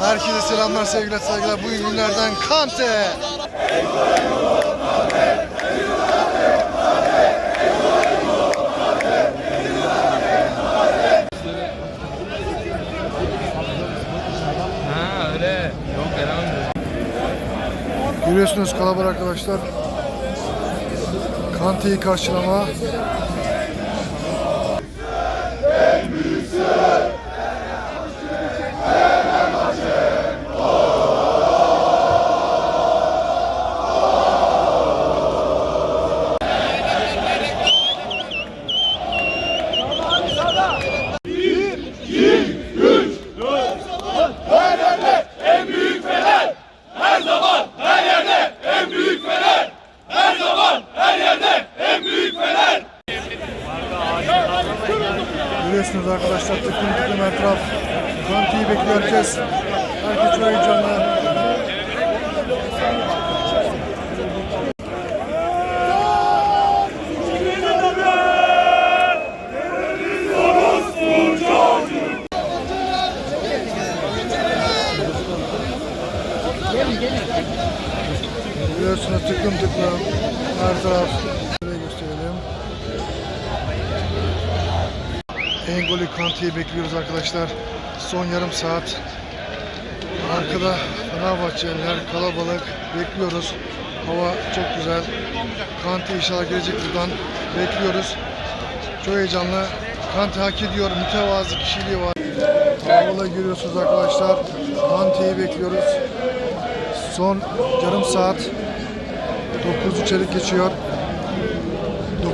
Herkese selamlar, sevgiler, saygılar. Bu günlerden Kante. Ha öyle. Görüyorsunuz kalabalık arkadaşlar. Kante'yi karşılama. Görüyorsunuz arkadaşlar tıklım tıklım etraf. Kante'yi bekliyor herkes. Herkes çok heyecanlı. Görüyorsunuz tıklım tıklım her taraf. Engoli Kanti'yi bekliyoruz arkadaşlar. Son yarım saat. Arkada Fenerbahçeliler kalabalık. Bekliyoruz. Hava çok güzel. Kanti inşallah gelecek buradan. Bekliyoruz. Çok heyecanlı. Kanti hak ediyor. Mütevazı kişiliği var. Kalabalığı görüyorsunuz arkadaşlar. Kanti'yi bekliyoruz. Son yarım saat. 9'u çeyrek geçiyor.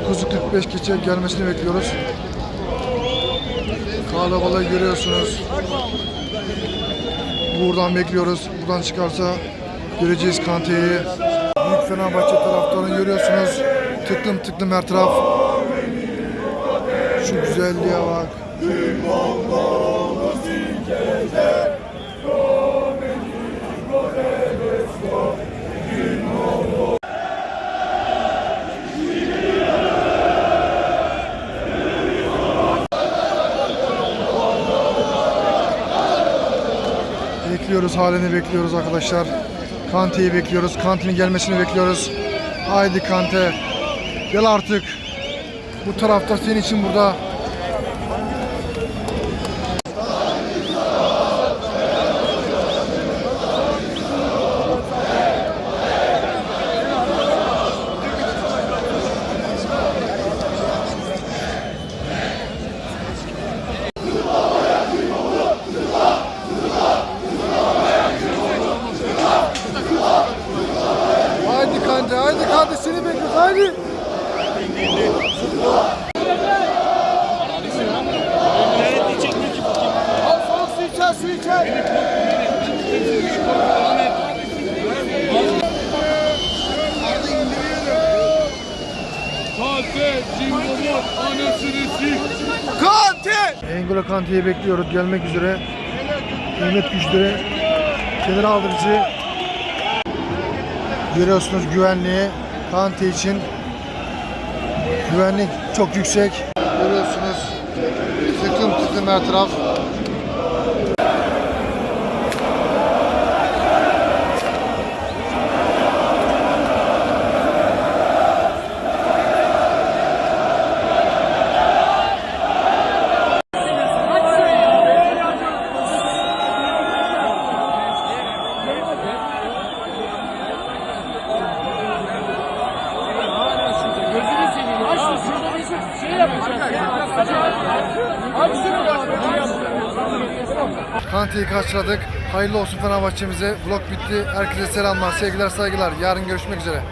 9'u 45 geçe gelmesini bekliyoruz. Kalabalığı görüyorsunuz. Buradan bekliyoruz. Buradan çıkarsa göreceğiz Kante'yi. Büyük Fenerbahçe taraftarını görüyorsunuz. Tıklım tıklım her taraf. Şu güzelliğe bak. Bekliyoruz, halini bekliyoruz arkadaşlar. Kante'yi bekliyoruz. Kante'nin gelmesini bekliyoruz. Haydi Kante. Gel artık. Bu tarafta senin için burada. Haydi Kante, haydi Kante seni bekliyoruz. Haydi. Kante, Cimbom'un anasını sik. Engolo Kante'yi bekliyoruz. Gelmek üzere. Mehmet güçleri. Kenar aldırıcı. Görüyorsunuz güvenliği. Kante için. Güvenlik çok yüksek. Görüyorsunuz. Tıklım tıklım her taraf. Kante'yi karşıladık. Hayırlı olsun Fenerbahçe'mize. Vlog bitti. Herkese selamlar, sevgiler, saygılar. Yarın görüşmek üzere.